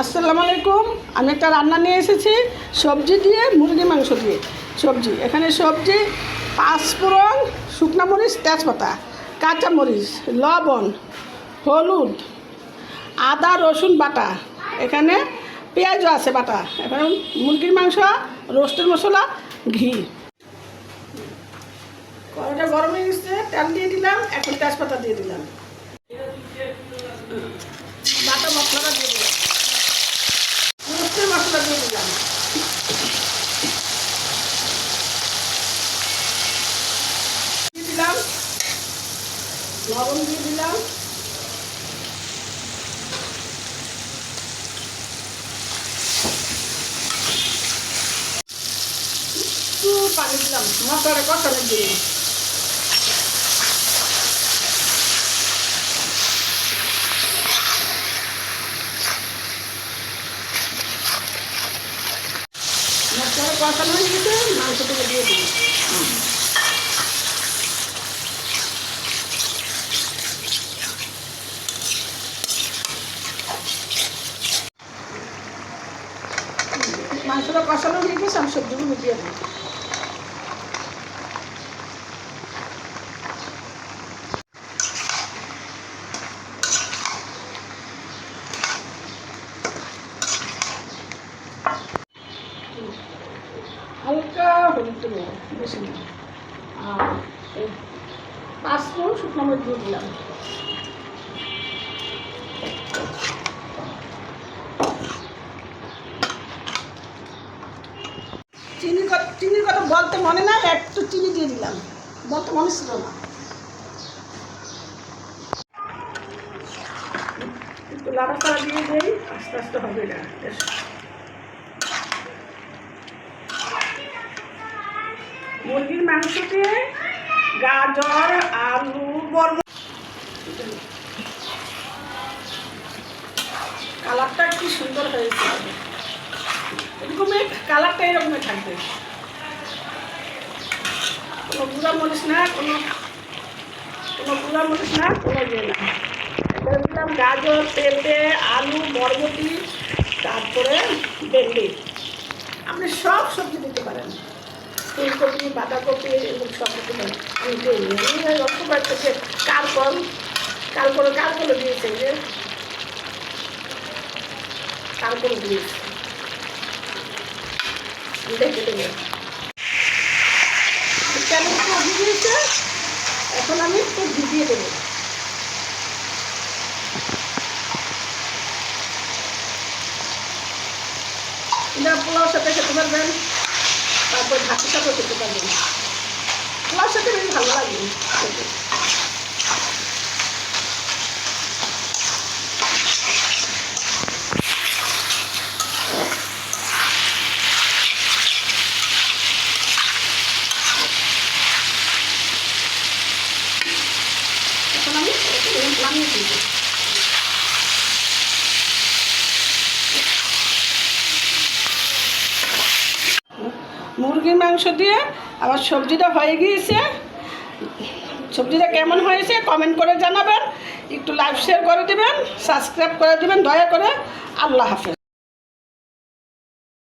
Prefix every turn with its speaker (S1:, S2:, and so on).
S1: আসসালামু আলাইকুম। আমি একটা রান্না নিয়ে এসেছি, সবজি দিয়ে মুরগি মাংস দিয়ে। সবজি, এখানে সবজি, পাঁচফোড়ন, শুকনা মরিচ, তেজপাতা, কাঁচা মরিচ, লবণ, হলুদ, আদা, রসুন বাটা, এখানে পেঁয়াজও আছে বাটা। এখানে মুরগির মাংস রোস্টের মশলা, ঘি। কড়াটা গরম হয়ে গেছে, তেল দিয়ে দিলাম, এখন তেজপাতা দিয়ে দিলাম বাটা মশলাটা দিয়ে দিলাম রোস্টের মশলা দিয়ে দিলাম দিয়ে দিলাম লবণ দিয়ে দিলাম। একটু পানি দিলাম। মশলাটা কষানোর জন্য মশলাটা কষানো হয়ে মাংসটাকে দিয়ে দিই মাংসটা কষানো হয়ে আমি সবজিগুলো দিয়ে দিই হালকা হলুদ পাঁচ ফোড়ন শুকনো দিয়ে দিলাম। চিনি ক- চিনির কথা বলতে মনে না একটু চিনি দিয়ে দিলাম। বলতে মনে ছিল না। মুরগির গাজর, আলু বর্ম কালারটা কি সুন্দর হয়েছে। এরকমই কালারটা এরকমই থাকবে। কোনো গুঁড়া মরিচ না, কোনো কোনো গুঁড়া মরিচ না, কোনো ইয়ে না। এখানে দিলাম গাজর, পেঁপে, আলু, বরবটি, তারপরে ভেন্ডি। আপনি সব সবজি দিতে পারেন। ফুলকপি, বাঁধাকপি, এগুলো সব দিতে পারেন। আমি ওই অল্প কয়েকটাকে কালকল কালকল কালকল দিয়েছে যে। কালকল দিয়েছে। এখন আমি একটু ভিজিয়ে দেবো। এটা পোলাওর সাথে খেতে পারবেন তারপর ভাতের সাথেও খেতে পারবেন। পোলাওর সাথে বেশ ভালো লাগে খেতে। এখন আমি একটু নামিয়ে মুরগির মাংস দিয়ে আমার সবজিটা হয়ে গিয়েছে। সবজিটা কেমন হয়েছে কমেন্ট করে জানাবেন। একটু লাইভ শেয়ার করে দেবেন সাবস্ক্রাইব করে দেবেন, দয়া করে। আল্লাহ হাফেজ।